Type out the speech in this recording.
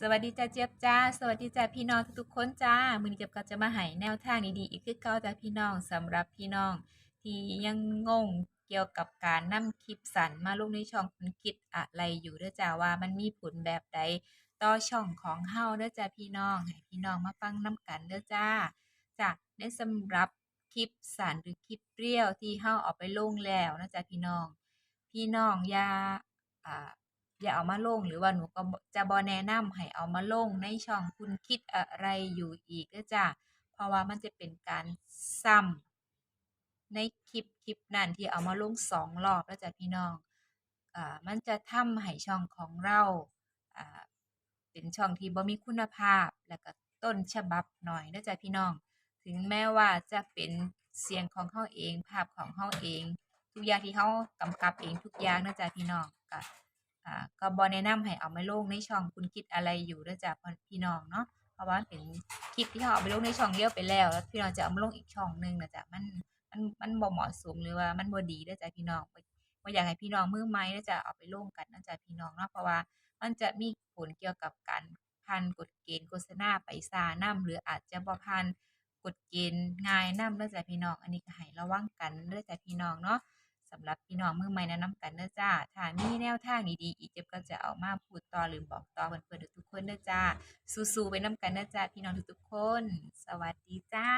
สวัสดีจ้าเจี๊ยบจ้า สวัสดีจ้าพี่น้องทุกๆคนจ้า มือนี้เจี๊ยบก็จะมาให้แนวทางดีๆอีกคือเก่าจ้าพี่น้องสำหรับพี่น้อง ที่ยังงงเกี่ยวกับการนำคลิปสั้นมาลงในช่องคุณคิดอะไรอยู่เด้อจ้าว่ามันมีผลแบบใดต่อช่องของเฮาเด้อจ้าพี่น้องให้พี่น้องมาฟังนำกันเด้อจ้าจ้ะในสำหรับคลิปสั้นหรือคลิปเรียวที่เฮาเอาไปลงแล้วนะจ้าพี่น้อง พี่น้องอย่าอ่า อย่าเอามาลงหรือว่าหนูก็จะบ่แนะนำให้เอามาลงในช่องคุณคิดอะไรอยู่อีกเด้อจ้าเพราะว่ามันจะเป็นการซ้ำในคลิปคลิปนั้นที่เอามาลงสองรอบเด้อจ้าพี่น้องอ่ามันจะทำให้ช่องของเราอ่าเป็นช่องที่บ่มีคุณภาพแล้วก็ต้นฉบับหน่อยเด้อจ้าพี่น้อง ถึงแม้ว่าจะเป็นเสียงของเราเอง ภาพของเราเอง ทุกอย่างที่เรากำกับเองทุกอย่างเด้อจ้าพี่น้องก็ อ่าก็บ่แนะนำให้เอามาลงในช่องคุณคิดอะไรอยู่ด้อจ้ากพี่น้องเนาะเพราะว่าเป็นคลิปที่เราเอาไปลงในช่องเดียวไปแล้วแล้วพี่น้องจะเอามาลงอีกช่องหนึ่งนะจ้ะมันมันมันบ่เหมาะสมหรือว่ามันบ่ดีด้อจ้าพี่น้องบ่บ่อยากให้พี่น้องมือใหม่ด้อจ้าเอาไปลงกันนะจ้าพี่น้องเนาะเพราะว่ามันจะมีผลเกี่ยวกับการผ่านกฎเกณฑ์โฆษณาไปช้านำหรืออาจจะบ่ผ่านกฎเกณฑ์ง่ายนำเด้อจ้าพี่น้อง อันนี้ก็ให้ระวังกันด้อจ้าพี่น้องเนาะ สำหรับพี่น้องมือใหม่แนะนำกันเด้อจ้าถ้ามีแนวทางดีๆอีกเจ็บก็จะเอามาพูดต่อหรือบอกต่อเพื่อนๆทุกคนเด้อจ้าสู้ๆไปนำกันเด้อจ้าพี่น้องทุกๆคน สวัสดีจ้า